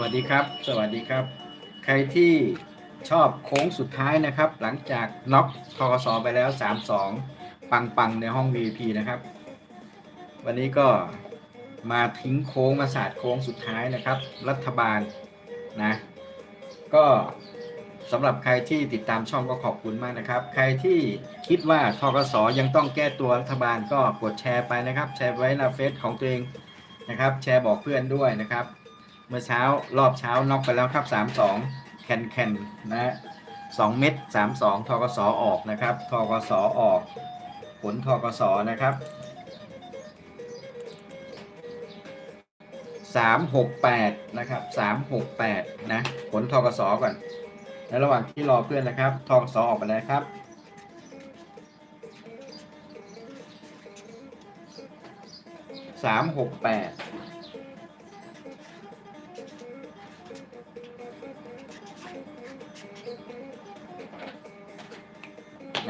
วัสดีครับ สวัสดีครับ ใครที่ชอบโค้งสุดท้ายนะครับ หลังจากน็อกทกสไปแล้ว 3-2ปังปังๆ ในห้อง VIP นะครับ วันนี้ก็มาทิ้งโค้งมาศาสตร์โค้งสุดท้ายนะครับ รัฐบาลนะก็สำหรับใครที่ติดตามช่องก็ขอบคุณมากนะครับ ใครที่คิดว่าทกสยังต้องแก้ตัวรัฐบาลก็กดแชร์ไปนะครับ แชร์ไว้ในเฟซของตัวเองนะครับ แชร์บอกเพื่อนด้วยนะครับ เมื่อเช้ารอบเช้าน็อกไปแล้วครับ3-2แคนแคนนะฮะ2เม็ด3-2ทกสออกนะครับทกสออกผลทกสนะครับ368นะครับ368นะผลทกสก่อนในระหว่างที่รอเพื่อนนะครับทกสออกไปแล้วครับ368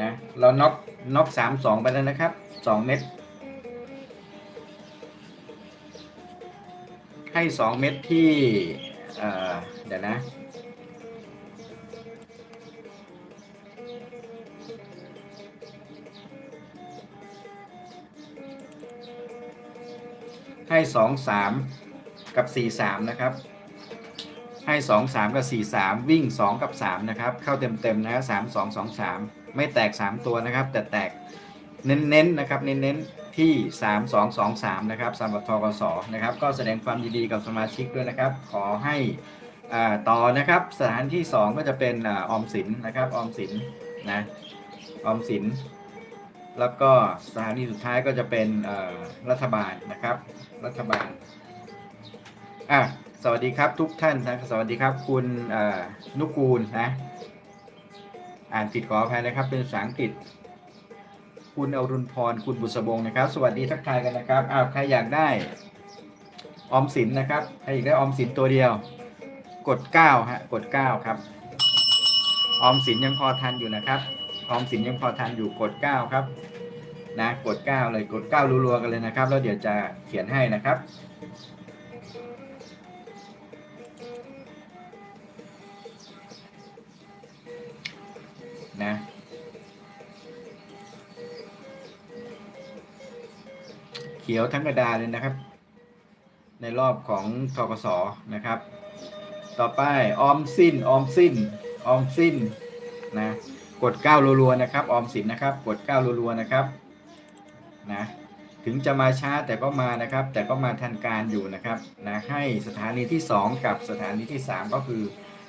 นะเราน็อกน็อกสามสองไปแล้วนะครับสองเม็ดให้สองเม็ดที่เออเดี๋ยวนะให้สองสามกับสี่สามนะครับ ให้สองสามกับสี่สามวิ่งสองกับสามนะครับ เข้าเต็มเต็มนะสามสองสองสาม ไม่แตกสามตัวนะครับ แต่แตกเน้นๆนะครับเน้นๆที่สามสองสองสามนะครับสำหรับทกสนะครับ ก็แสดงความยินดีกับสมาชิกด้วยนะครับ ขอให้อ่าต่อนะครับสถานที่สองก็จะเป็นอออมสินนะครับออมสินนะออมสิน แล้วก็สถานีสุดท้ายก็จะเป็นรัฐบาลนะครับ รัฐบาลอะสวัสดีครับทุกท่านนะสวัสดีครับคุณนุกูลนะ อ่านผิดขออภัยนะครับ เป็นภาษาอังกฤษ คุณอรุณพร คุณบุษบงนะครับ สวัสดีทักทายกันนะครับ อ้าว ใครอยากได้ ออมสินนะครับ ใครอยากได้ออมสินตัวเดียว กด9ฮะ กด9ครับ ออมสินยังพอทันอยู่นะครับ ออมสินยังพอทันอยู่ กด9ครับ นะ กด9เลย กด9รัวๆกันเลยนะครับ แล้วเดี๋ยวจะเขียนให้นะครับ ขียวทั้งกระดาษเลยนะครับ ในรอบของทกสนะครับ ต่อไปออมสินออมสินออมสินนะกด9รัวๆนะครับ ออมสินนะครับ กด9รัวๆนะครับนะถึงจะมาช้าแต่ก็มานะครับ แต่ก็มาทันการอยู่นะครับนะให้สถานีที่ 2 กับสถานีที่ 3 ก็คือ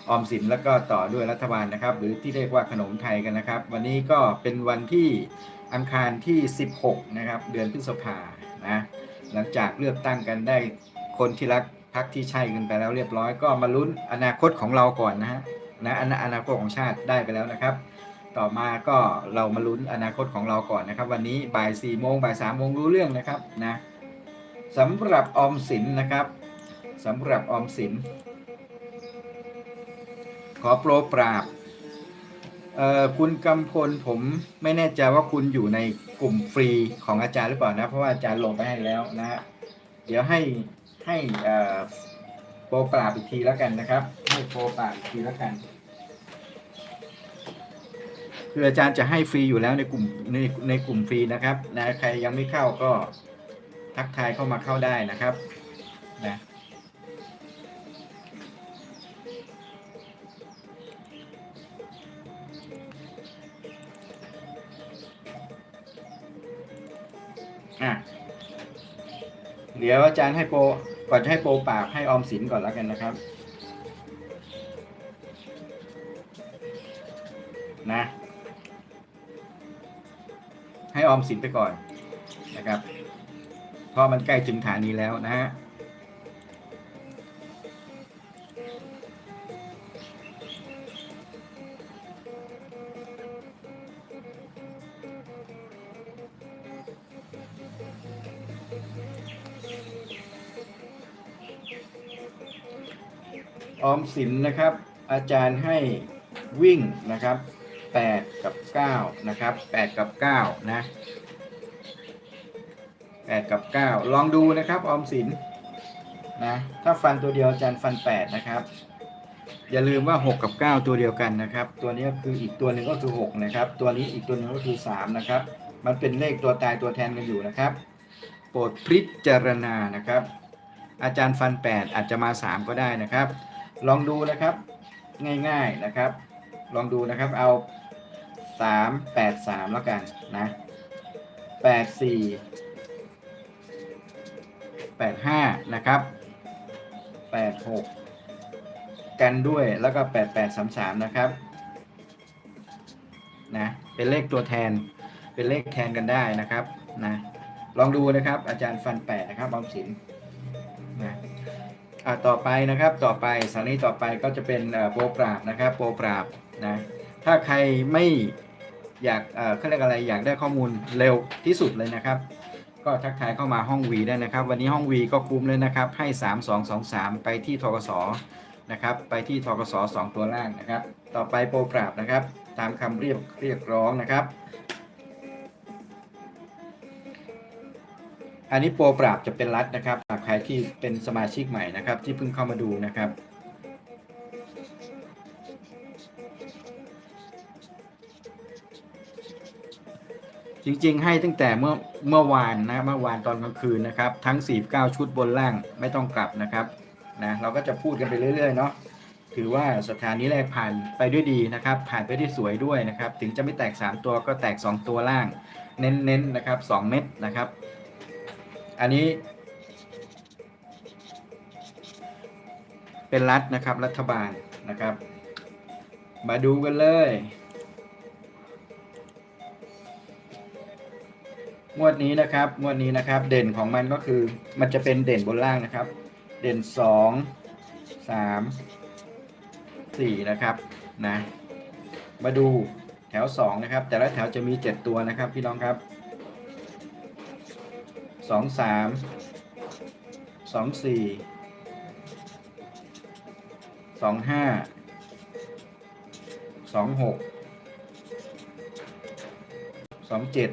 ออมสินแล้วก็ต่อด้วยรัฐบาลนะครับ หรือที่เรียกว่าขนมไทยกันนะครับ วันนี้ก็เป็นวันที่อังคารที่ 16 นะครับ เดือนพฤษภา นะหลังจากเลือกตั้งกันได้คนที่รักพักที่ใช่กันไปแล้วเรียบร้อย ก็มาลุ้นอนาคตของเราก่อนนะฮะนะอนาคตของชาติได้ไปแล้วนะครับ ต่อมาก็เรามาลุ้นอนาคตของเราก่อนนะครับ วันนี้บ่าย4โมงบ่าย3โมงรู้เรื่องนะครับนะสำหรับออมสินนะครับสำหรับออมสิน ขอโปรปราบเอ่อคุณกำพลผมไม่แน่ใจว่าคุณอยู่ใน กลุ่มฟรีของอาจารย์หรือเปล่านะ เพราะว่าอาจารย์ลงไปให้แล้วนะ เดี๋ยวให้ให้โปรปราบอีกทีแล้วกันนะครับ ให้โปรปราบอีกทีแล้วกัน คืออาจารย์จะให้ฟรีอยู่แล้วในกลุ่มในในกลุ่มฟรีนะครับนะใครยังไม่เข้าก็ทักทายเข้ามาเข้าได้นะครับนะ อะเดี๋ยวอาจารย์ให้โปรก่อนจะให้โปรปากให้ออมสินก่อนแล้วกันนะครับ นะ ให้ออมสินไปก่อนนะครับเพราะมันใกล้ถึงฐานนี้แล้วนะฮะ ออมสินนะครับ อาจารย์ให้วิ่งนะครับ 8 กับ 9 นะครับ 8 กับ 9 นะ 8 กับ 9 ลองดูนะครับ ออมสินนะถ้าฟันตัวเดียวอาจารย์ฟัน 8 นะครับ อย่าลืมว่า 6 กับ 9 ตัวเดียวกันนะครับ ตัวนี้คืออีกตัวหนึ่งก็คือ 6 นะครับ ตัวนี้อีกตัวหนึงก็คือ 3 นะครับ มันเป็นเลขตัวตายตัวแทนกันอยู่นะครับโปรดพิจารณานะครับ อาจารย์ฟัน 8 อาจจะมา 3 ก็ได้นะครับ ลองดูนะครับ ง่ายๆนะครับ ลองดูนะครับเอา 3 8 3 แล้วกันนะ8 4 8 5 นะครับ 8 6 กันด้วยแล้วก็ 8 8 3 3 นะครับนะเป็นเลขตัวแทนเป็นเลขแทนกันได้นะครับนะลองดูนะครับอาจารย์ฟัน8นะครับออมสินนะ อะต่อไปนะครับต่อไปสถานีต่อไปก็จะเป็นโปรปราบนะครับโปรปราบนะถ้าใครไม่อยากเอ่อเขาเรียกอะไรอยากได้ข้อมูลเร็วที่สุดเลยนะครับ ก็ทักทายเข้ามาห้องวีได้นะครับ วันนี้ห้องวีก็คุ้มเลยนะครับ ให้ 3 2 2 3 ไปที่ทกสนะครับไปที่ทกส2ตัวล่างนะครับ ต่อไปโปรปราบนะครับ ตามคำเรียกเรียกร้องนะครับ อันนี้โปรปราบจะเป็นรัฐนะครับหากใครที่เป็นสมาชิกใหม่นะครับ ที่เพิ่งเข้ามาดูนะครับ จริงๆ ให้ตั้งแต่เมื่อเมื่อวานนะเมื่อวานตอนกลางคืนนะครับ ทั้ง 49 ชุดบนล่างไม่ต้องกลับนะครับนะเราก็จะพูดกันไปเรื่อย ๆ เนาะถือว่าสถานีแรกผ่านไปด้วยดีนะครับ ผ่านไปได้สวยด้วยนะครับ ถึงจะไม่แตก 3 ตัวก็แตก 2 ตัวล่าง เน้นๆนะครับ 2 เม็ดนะครับ อันนี้ เป็นรัฐนะครับ รัฐบาลนะครับ มาดูกันเลย งวดนี้นะครับ งวดนี้นะครับ เด่นของมันก็คือ มันจะเป็นเด่นบนล่างนะครับ เด่นสองสามสี่นะครับนะ มาดูแถวสองนะครับ แต่ละแถวจะมีเจ็ดตัวนะครับ พี่น้องครับ สองสามสองสี่สองห้าสองหกสองเจ็ด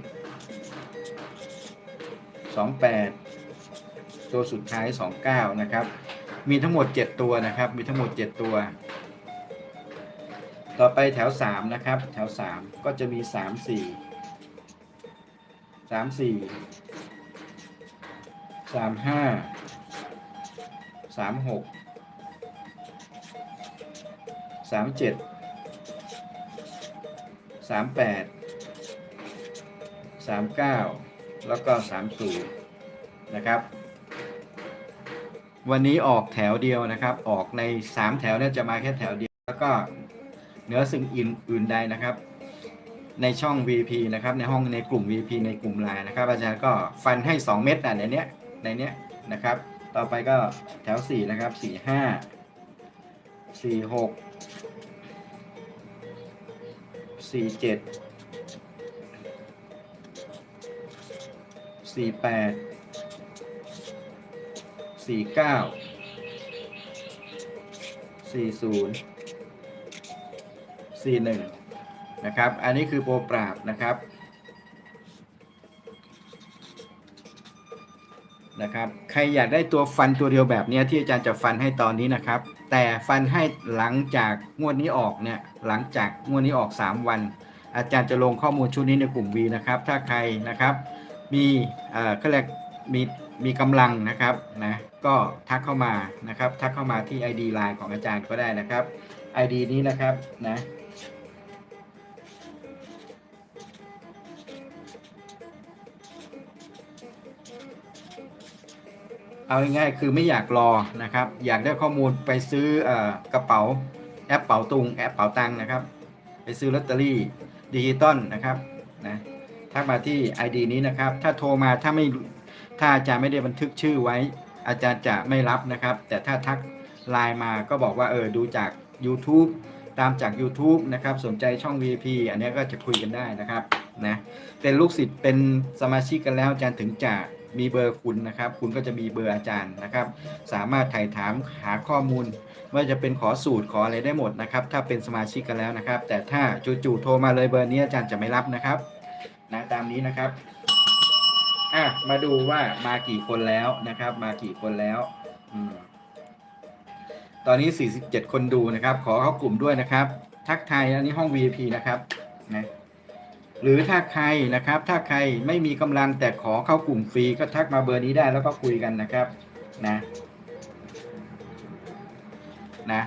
28ตัวสุดท้าย29นะครับ มีทั้งหมด7ตัวนะครับ มีทั้งหมด7ตัว ต่อไปแถว3นะครับ แถว3ก็จะมีสามสี่สามสี่ 3 4 3 4 3 5 3 6 3 7 3 8 3 9แปดสามเก้าแล้วก็3สูนะครับ วันนี้ออกแถวเดียวนะครับ ออกใน3แถวเนี่ยจะมาแค่แถวเดียว แล้วก็เนื้อสิ่งอื่นใดนะครับ ในช่อง VP นะครับ ในห้องในกลุ่ม VP ในกลุ่มไลน์นะครับ อาจารย์ก็ฟันให้ 2 เม็ดอะในเนี้ย ในเนี้ยนะครับ ต่อไปก็แถว 4 นะครับ 4 5 4 6 4 7 สี่แปดสี่เก้าสี่ศูนย์สี่หนึ่งนะครับ อันนี้คือโปรปราบนะครับ นะครับ ใครอยากได้ตัวฟันตัวเดียวแบบนี้ที่อาจารย์จะฟันให้ตอนนี้นะครับ แต่ฟันให้หลังจากงวดนี้ออกเนี่ยหลังจากงวดนี้ออก 3 วัน อาจารย์จะลงข้อมูลชุดนี้ในกลุ่ม V นะครับ ถ้าใครนะครับ มีเอ่อเขาเรียกมีมีกำลังนะครับนะก็ทักเข้ามานะครับ ทักเข้ามาที่ ID Line ของอาจารย์ก็ได้นะครับ ID นี้นะครับนะ เอาง่ายๆคือไม่อยากรอนะครับ อยากได้ข้อมูลไปซื้ออกระเป๋าแอปเป๋าตุงแอปเป๋าตังนะครับ ไปซื้อลอตเตอรี่ดิจิตอลนะครับนะทักมาที่ ID นี้นะครับ ถ้าโทรมาถ้าไม่ถ้าอาจารย์ไม่ได้บันทึกชื่อไว้ อาจารย์จะไม่รับนะครับ แต่ถ้าทักไลน์มาก็บอกว่าเออดูจาก YouTube ตามจาก YouTube นะครับ สนใจช่อง VIP อันนี้ก็จะคุยกันได้นะครับนะเป็นลูกศิษย์เป็นสมาชิกกันแล้วอาจารย์ถึงจะ มีเบอร์คุณนะครับ คุณก็จะมีเบอร์อาจารย์นะครับ สามารถถ่ายถามหาข้อมูลไม่ว่าจะเป็นขอสูตรขออะไรได้หมดนะครับ ถ้าเป็นสมาชิกกันแล้วนะครับ แต่ถ้าจู่ๆโทรมาเลยเบอร์นี้อาจารย์จะไม่รับนะครับนะตามนี้นะครับอะมาดูว่ามากี่คนแล้วนะครับ มากี่คนแล้วอืมตอนนี้ 47 คนดูนะครับ ขอเข้ากลุ่มด้วยนะครับ ทักทายอันนี้ห้อง VIP นะครับนะ หรือถ้าใครนะครับ ถ้าใครไม่มีกำลังแต่ขอเข้ากลุ่มฟรีก็ทักมาเบอร์นี้ได้แล้วก็คุยกันนะครับนะนะ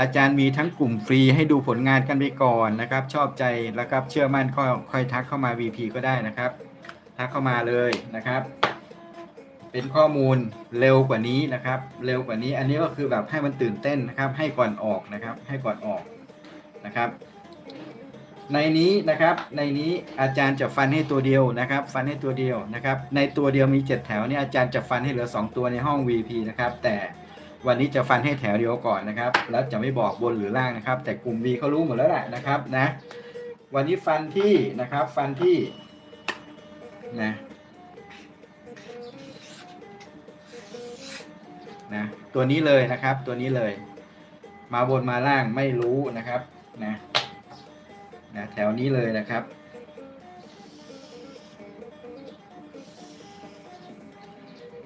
อาจารย์มีทั้งกลุ่มฟรีให้ดูผลงานกันไปก่อนนะครับ ชอบใจแล้วครับเชื่อมั่นก็ค่อยทักเข้ามา VP ก็ได้นะครับ ทักเข้ามาเลยนะครับ เป็นข้อมูลเร็วกว่านี้นะครับ เร็วกว่านี้อันนี้ก็คือแบบให้มันตื่นเต้นนะครับ ให้ก่อนออกนะครับ ให้ก่อนออกนะครับ ในนี้นะครับในนี้อาจารย์จะฟันให้ตัวเดียวนะครับ ฟันให้ตัวเดียวนะครับ ในตัวเดียวมี 7 แถวเนี่ยอาจารย์จะฟันให้เหลือ 2 ตัวในห้อง VP นะครับ แต่วันนี้จะฟันให้แถวเดียวก่อนนะครับ แล้วจะไม่บอกบนหรือล่างนะครับ แต่กลุ่ม V เขารู้หมดแล้วแหละนะครับนะวันนี้ฟันที่นะครับฟันที่นะนะตัวนี้เลยนะครับตัวนี้เลย มาบนมาล่างไม่รู้นะครับนะ นะแถวนี้เลยนะครับ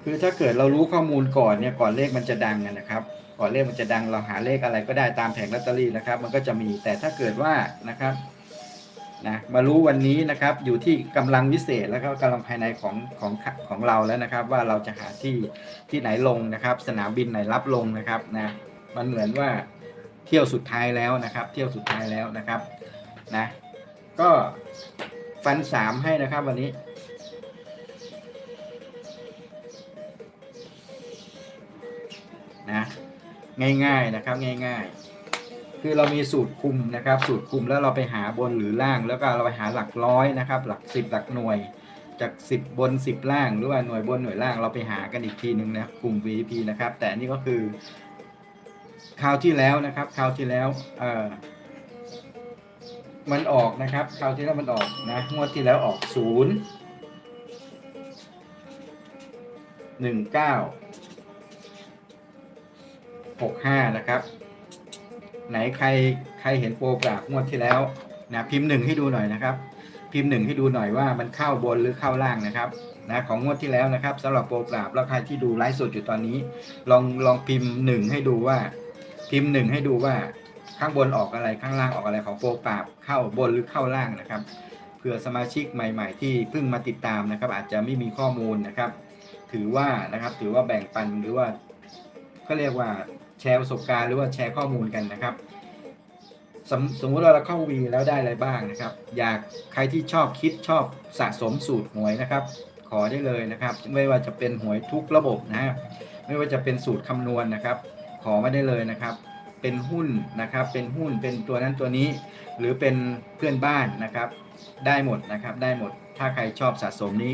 คือถ้าเกิดเรารู้ข้อมูลก่อนเนี่ยก่อนเลขมันจะดังนะครับ ก่อนเลขมันจะดังเราหาเลขอะไรก็ได้ตามแผงลอตเตอรี่นะครับ มันก็จะมีแต่ถ้าเกิดว่านะครับนะมารู้วันนี้นะครับอยู่ที่กำลังวิเศษแล้วก็กำลังภายในของของของเราแล้วนะครับ ว่าเราจะหาที่ที่ไหนลงนะครับ สนามบินไหนรับลงนะครับนะมันเหมือนว่าเที่ยวสุดท้ายแล้วนะครับ เที่ยวสุดท้ายแล้วนะครับ นะ ก็ฟันสามให้นะครับวันนี้ นะง่ายๆนะครับง่ายๆ คือเรามีสูตรคุมนะครับ สูตรคุมแล้วเราไปหาบนหรือล่าง แล้วก็เราไปหาหลักร้อยนะครับ หลักสิบหลักหน่วย จาก10บน10ล่างหรือว่าหน่วยบนหน่วยล่างเราไปหากันอีกทีหนึ่งนะกลุ่ม VP นะครับ แต่นี่ก็คือคราวที่แล้วนะครับคราวที่แล้วเออ มันออกนะครับคราวที่แล้วมันออกนะงวดที่แล้วออกศูนย์หนึ่งเก้า65นะครับ ไหนใครใครเห็นโปรปราบงวดที่แล้วนะพิมพ์หนึ่งให้ดูหน่อยนะครับ พิมพ์หนึ่งให้ดูหน่อยว่ามันเข้าบนหรือเข้าล่างนะครับนะของงวดที่แล้วนะครับสำหรับโปรปราบแล้วใครที่ดูไลฟ์สดอยู่ตอนนี้ ลองลองพิมพ์หนึ่งให้ดูว่า พิมพ์หนึ่งให้ดูว่า ข้างบนออกอะไรข้างล่างออกอะไรของโปรปราบเข้าบนหรือเข้าล่างนะครับเผื่อสมาชิกใหม่ ๆ ที่เพิ่งมาติดตามนะครับ อาจจะไม่มีข้อมูลนะครับ ถือว่านะครับถือว่าแบ่งปันหรือว่าก็เรียกว่าแชร์ประสบการณ์หรือว่าแชร์ข้อมูลกันนะครับสมสมมุติว่าเราเข้าวีแล้วได้อะไรบ้างนะครับ อยากใครที่ชอบคิดชอบสะสมสูตรหวยนะครับ ขอได้เลยนะครับ ไม่ว่าจะเป็นหวยทุกระบบนะฮะไม่ว่าจะเป็นสูตรคำนวณนะครับ ขอมาได้เลยนะครับ เป็นหุ้นนะครับ เป็นหุ้นเป็นตัวนั้นตัวนี้ หรือเป็นเพื่อนบ้านนะครับ ได้หมดนะครับ ได้หมด ถ้าใครชอบสะสมนี้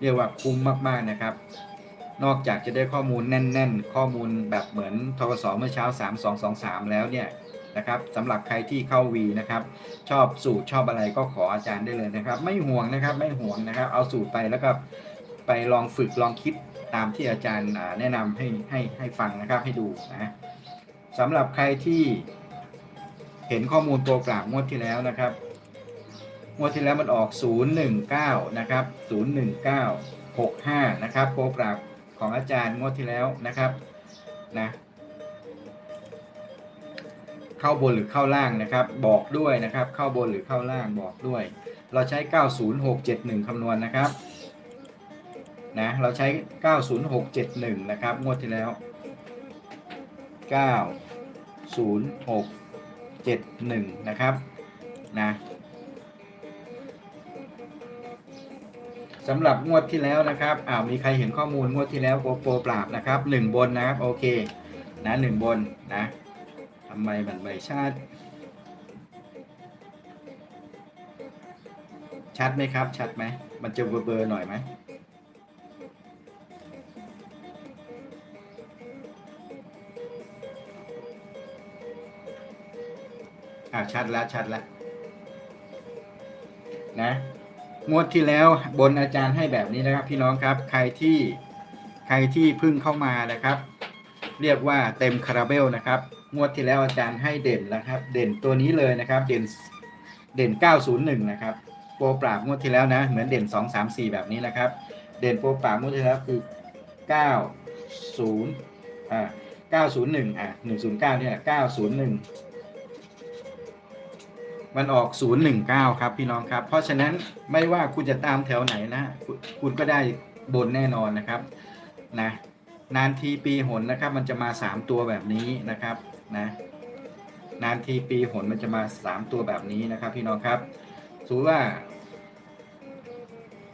เรียกว่าคุ้มมากๆนะครับ นอกจากจะได้ข้อมูลแน่น ๆ ข้อมูลแบบเหมือนทกสเมื่อเช้า 3223 แล้วเนี่ยนะครับสำหรับใครที่เข้าวีนะครับ ชอบสูตรชอบอะไรก็ขออาจารย์ได้เลยนะครับ ไม่ห่วงนะครับไม่ห่วงนะครับ เอาสูตรไปแล้วก็ไปลองฝึกลองคิดตามที่อาจารย์แนะนำให้ให้ให้ฟังนะครับให้ดูนะ สำหรับใครที่เห็นข้อมูลตัวกลางงวดที่แล้วนะครับงวดที่แล้วมันออก 019 นะครับ 019 65 นะครับโปรปราบของอาจารย์งวดที่แล้วนะครับนะเข้าบนหรือเข้าล่างนะครับ บอกด้วยนะครับ เข้าบนหรือเข้าล่างบอกด้วย เราใช้ 90671 คำนวณนะครับนะเราใช้ 90671 นะครับงวดที่แล้ว 9 0671 นะครับนะสำหรับงวดที่แล้วนะครับอ้าวมีใครเห็นข้อมูลงวดที่แล้วโกโปรปราบนะครับหนึ่งบนนะครับโอเคนะหนึ่งบนนะทำไมมันไม่ชัดชัดไหมครับ ชัดไหมมันจะเบลอๆหน่อยไหม ชัดแล้วชัดแล้วนะ งวดที่แล้วบนอาจารย์ให้แบบนี้นะครับ พี่น้องครับ ใครที่ใครที่เพิ่งเข้ามานะครับ เรียกว่าเต็มคาราเบลนะครับ งวดที่แล้วอาจารย์ให้เด่นนะครับ เด่นตัวนี้เลยนะครับ เด่นเด่น 901 นะครับโปรปราบงวดที่แล้วนะ เหมือนเด่น 2 3 4 แบบนี้นะครับ เด่นโปรปราบงวดที่แล้วคือ 90อ่า901อะ109เนี่ย901 มันออก 019 ครับพี่น้องครับ เพราะฉะนั้นไม่ว่าคุณจะตามแถวไหนนะคุณคุณก็ได้บนแน่นอนนะครับนะนานทีปีหนนะครับ มันจะมา 3 ตัวแบบนี้นะครับนะนานทีปีหนมันจะมา 3 ตัวแบบนี้นะครับ พี่น้องครับสมมติว่า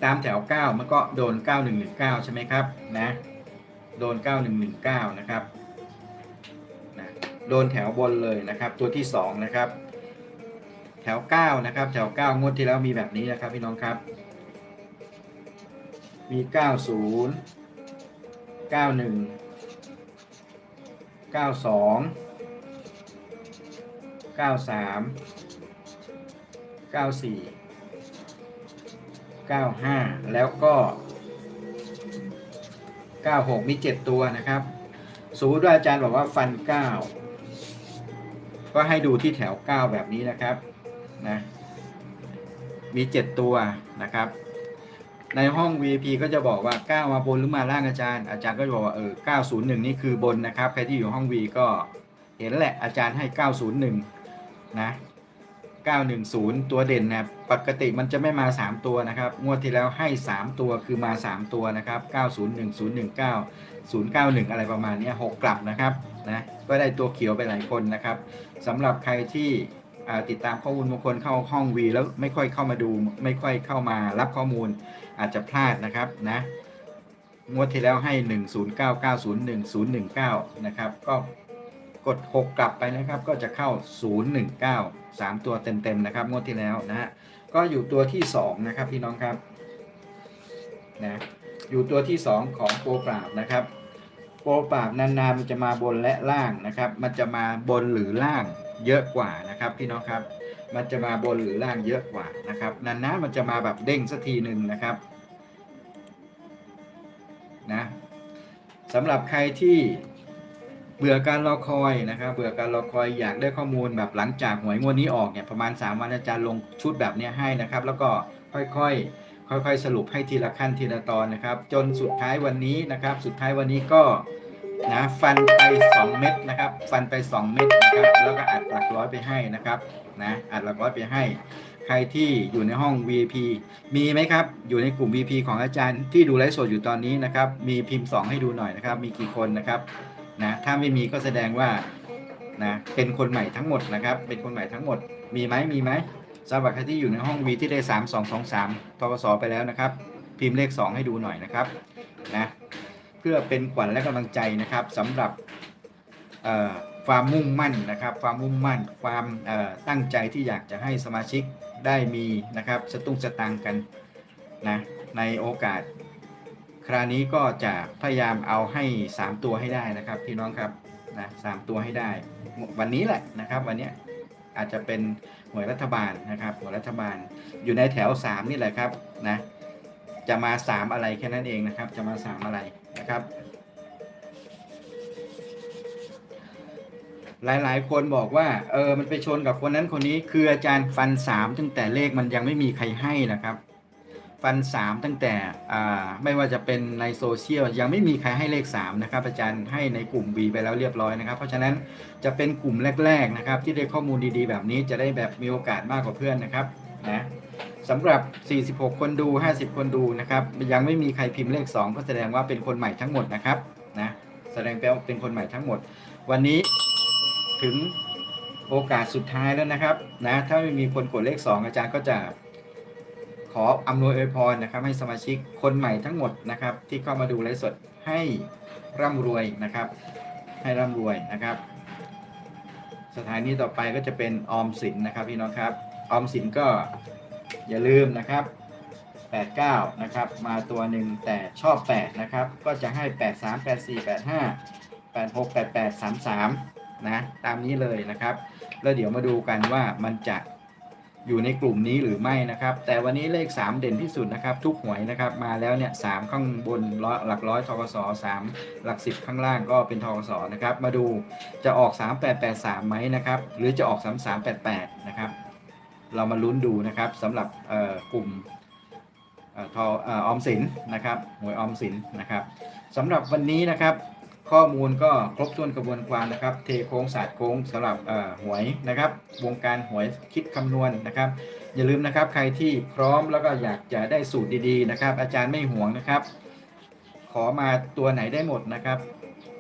ตามแถว 9 มันก็โดน 9119 ใช่ไหมครับนะโดน 9119 นะครับนะโดนแถวบนเลยนะครับ ตัวที่ 2 นะครับ ว 9 นะครับ แถว 9 งวดที่แล้วมีแบบนี้นะครับพี่น้องครับ มี 90 91 92 93 94 95 แล้วก็ 96 มี 7 ตัวนะครับสมมติว่าอาจารย์บอกว่าฟัน 9 ก็ให้ดูที่แถว 9 แบบนี้นะครับ นะมี 7 ตัวนะครับ ในห้อง VIP ก็จะบอกว่า 9 มาบนหรือมาล่างอาจารย์ อาจารย์ก็จะบอกว่าเออ901 นี่คือบนนะครับ ใครที่อยู่ห้อง V ก็เห็นแหละอาจารย์ให้ 901 นะ 910 ตัวเด่นนะปกติมันจะไม่มา 3 ตัวนะครับ งวดที่แล้วให้ 3 ตัวคือมา 3 ตัวนะครับ 901 019 091 อะไรประมาณนี้6กลับนะครับนะก็ได้ตัวเขียวไปหลายคนนะครับสำหรับใครที่ ติดตามข้อมูลบางคนเข้าห้อง V แล้วไม่ค่อยเข้ามาดู ไม่ค่อยเข้ามารับข้อมูลอาจจะพลาดนะครับนะงวดที่แล้วให้ 109901019 นะครับ ก็กด 6 กลับไปนะครับก็จะเข้า 019 3 ตัวเต็มๆนะครับงวดที่แล้วนะฮะก็อยู่ตัวที่ 2 นะครับพี่น้องครับนะอยู่ตัวที่ 2 ของโปรปราบนะครับโปรปราบนานๆมันจะมาบนและล่างนะครับ มันจะมาบนหรือล่าง เยอะกว่านะครับพี่น้องครับ มันจะมาบนหรือล่างเยอะกว่านะครับนานๆมันจะมาแบบเด้งสักทีหนึ่งนะครับนะสำหรับใครที่เบื่อการรอคอยนะครับ เบื่อการรอคอยอยากได้ข้อมูลแบบหลังจากหวยงวดนี้ออกเนี่ยประมาณ 3 วันอาจารย์ลงชุดแบบนี้ให้นะครับ แล้วก็ค่อยๆ ค่อยๆ สรุปให้ทีละขั้นทีละตอนนะครับ จนสุดท้ายวันนี้นะครับ สุดท้ายวันนี้ก็ นะฟันไป 2 เม็ดนะครับ ฟันไป 2 เม็ดนะครับแล้วก็อัดหลักร้อยไปให้นะครับนะอัดหลักร้อยไปให้ ใครที่อยู่ในห้อง VIP มีไหมครับ อยู่ในกลุ่ม VIP ของอาจารย์ที่ดูไลฟ์สดอยู่ตอนนี้นะครับ มีพิมพ์ 2 ให้ดูหน่อยนะครับ มีกี่คนนะครับนะถ้าไม่มีก็แสดงว่านะเป็นคนใหม่ทั้งหมดนะครับ เป็นคนใหม่ทั้งหมด มีไหมมีไหมสำหรับใครที่อยู่ในห้อง V ที่ได้ 3 2 2 3ทกสไปแล้วนะครับ พิมพ์เลข 2 ให้ดูหน่อยนะครับนะ เพื่อเป็นขวัญและกำลังใจนะครับสำหรับความมุ่งมั่นนะครับ ความมุ่งมั่น ความตั้งใจที่อยากจะให้สมาชิกได้มีนะครับสตุ้งสตางกันนะในโอกาส คราวนี้ก็จะพยายามเอาให้ 3 ตัวให้ได้นะครับพี่น้องครับนะสามตัวให้ได้ วันนี้แหละนะครับ วันนี้อาจจะเป็นหวยรัฐบาลนะครับหวยรัฐบาลอยู่ในแถว 3 นี่แหละครับนะจะมา 3 อะไรแค่นั้นเองนะครับ จะมา 3 อะไร นะครับ หลายๆ คนบอกว่า เออ มันไปชนกับคนนั้นคนนี้ คืออาจารย์ฟันสามตั้งแต่เลขมันยังไม่มีใครให้นะครับ ฟันสามตั้งแต่อ่าไม่ว่าจะเป็นในโซเชียลยังไม่มีใครให้เลข3นะครับ อาจารย์ให้ในกลุ่ม B ไปแล้วเรียบร้อยนะครับ เพราะฉะนั้นจะเป็นกลุ่มแรก ๆนะครับ ที่ได้ข้อมูลดีๆ แบบนี้จะได้แบบมีโอกาสมากกว่าเพื่อนนะครับนะ สำหรับ 46 คนดู 50 คนดูนะครับ ยังไม่มีใครพิมพ์เลข 2 ก็แสดงว่าเป็นคนใหม่ทั้งหมดนะครับนะแสดงแปลว่าเป็นคนใหม่ทั้งหมด วันนี้ถึงโอกาสสุดท้ายแล้วนะครับนะถ้าไม่มีคนกดเลข 2 อาจารย์ก็จะขออำนวยอวยพรนะครับ ให้สมาชิกคนใหม่ทั้งหมดนะครับ ที่เข้ามาดูไลฟ์สดให้ร่ำรวยนะครับ ให้ร่ำรวยนะครับ สถานีต่อไปก็จะเป็นออมสินนะครับพี่น้องครับออมสินก็ อย่าลืมนะครับ 89 นะครับ มาตัวหนึ่งแต่ชอบ 8 นะครับ ก็จะให้ 83 84 85 86 88 33 นะ ตามนี้เลยนะครับ แล้วเดี๋ยวมาดูกันว่ามันจะอยู่ในกลุ่มนี้หรือไม่นะครับ แต่วันนี้เลข 3 เด่นที่สุดนะครับ ทุกหวยนะครับ มาแล้วเนี่ยสามข้างบนร้อยหลักร้อยทกส3หลัก 10 ข้างล่างก็เป็นทกสนะครับ มาดูจะออก 3883ไหมนะครับ หรือจะออก 3388 นะครับ เรามาลุ้นดูนะครับสำหรับกลุ่มออทอออมสินนะครับหวยออมสินนะครับสำหรับวันนี้นะครับ ข้อมูลก็ครบถ้วนกระบวนการนะครับ เทโค้งศาสตร์โค้งสำหรับหวยนะครับ วงการหวยคิดคำนวณนะครับ อย่าลืมนะครับใครที่พร้อมแล้วก็อยากจะได้สูตรดีๆนะครับ อาจารย์ไม่ห่วงนะครับ ขอมาตัวไหนได้หมดนะครับ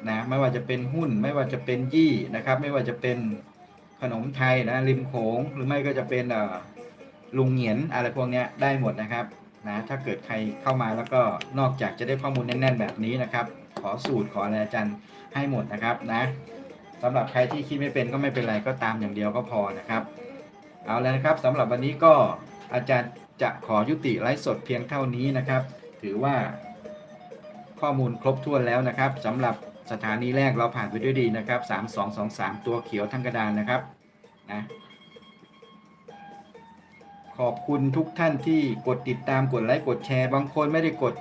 นะไม่ว่าจะเป็นหุ้นไม่ว่าจะเป็นยี่นะครับ ไม่ว่าจะเป็น ขนมไทยนะริมโขงหรือไม่ก็จะเป็นเอ่อลุงเหงียนอะไรพวกนี้ได้หมดนะครับนะถ้าเกิดใครเข้ามาแล้วก็นอกจากจะได้ข้อมูลแน่น ๆ แบบนี้นะครับ ขอสูตรขออะไรอาจารย์ให้หมดนะครับนะสำหรับใครที่คิดไม่เป็นก็ไม่เป็นไรก็ตามอย่างเดียวก็พอนะครับ เอาแล้วนะครับสำหรับวันนี้ก็อาจารย์จะขอยุติไลฟ์สดเพียงเท่านี้นะครับ ถือว่าข้อมูลครบถ้วนแล้วนะครับสำหรับ สถานีแรกเราผ่านไปด้วยดีนะครับ3223ตัวเขียวทั้งกระดานนะครับนะขอบคุณทุกท่านที่กดติดตามกดไลค์กดแชร์ บางคนไม่ได้กด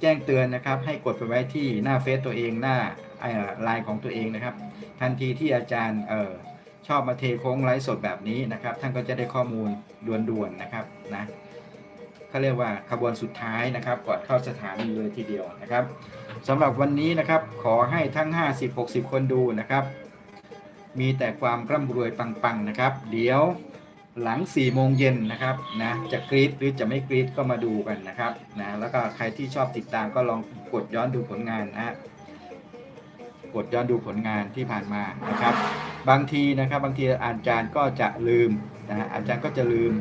แจ้งเตือนนะครับให้กดไปไว้ที่หน้าเฟซตัวเองหน้าไลน์ของตัวเองนะครับ ทันทีที่อาจารย์เออชอบมาเทโค้งไลฟ์สดแบบนี้นะครับ ท่านก็จะได้ข้อมูลด่วนๆนะครับนะ เขาเรียกว่าขบวนสุดท้ายนะครับ ก่อนเข้าสถานีเลยทีเดียวนะครับสำหรับวันนี้นะครับขอให้ทั้ง 50-60 คนดูนะครับ มีแต่ความร่ำรวยปังๆนะครับ เดี๋ยวหลัง4โมงเย็นนะครับนะจะกรีดหรือจะไม่กรีดก็มาดูกันนะครับนะแล้วก็ใครที่ชอบติดตามก็ลองกดย้อนดูผลงานนะฮะกดย้อนดูผลงานที่ผ่านมานะครับ บางทีนะครับบางทีอาจารย์ก็จะลืมนะฮะอาจารย์ก็จะลืม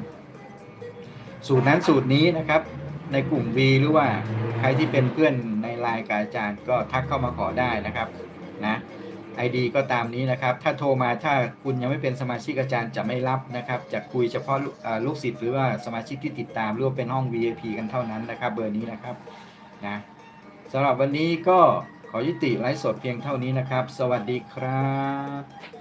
สูตรนั้นสูตรนี้นะครับ ในกลุ่ม V หรือว่าใครที่เป็นเพื่อนในไลน์กับอาจารย์ก็ทักเข้ามาขอได้นะครับนะไอดีก็ตามนี้นะครับ ถ้าโทรมาถ้าคุณยังไม่เป็นสมาชิกอาจารย์จะไม่รับนะครับ จะคุยเฉพาะลูกเอ่อลูกศิษย์หรือว่าสมาชิกที่ติดตามหรือว่าเป็นห้อง VIP กันเท่านั้นนะครับ เบอร์นี้นะครับนะสำหรับวันนี้ก็ขอยุติไลฟ์สดเพียงเท่านี้นะครับ สวัสดีครับ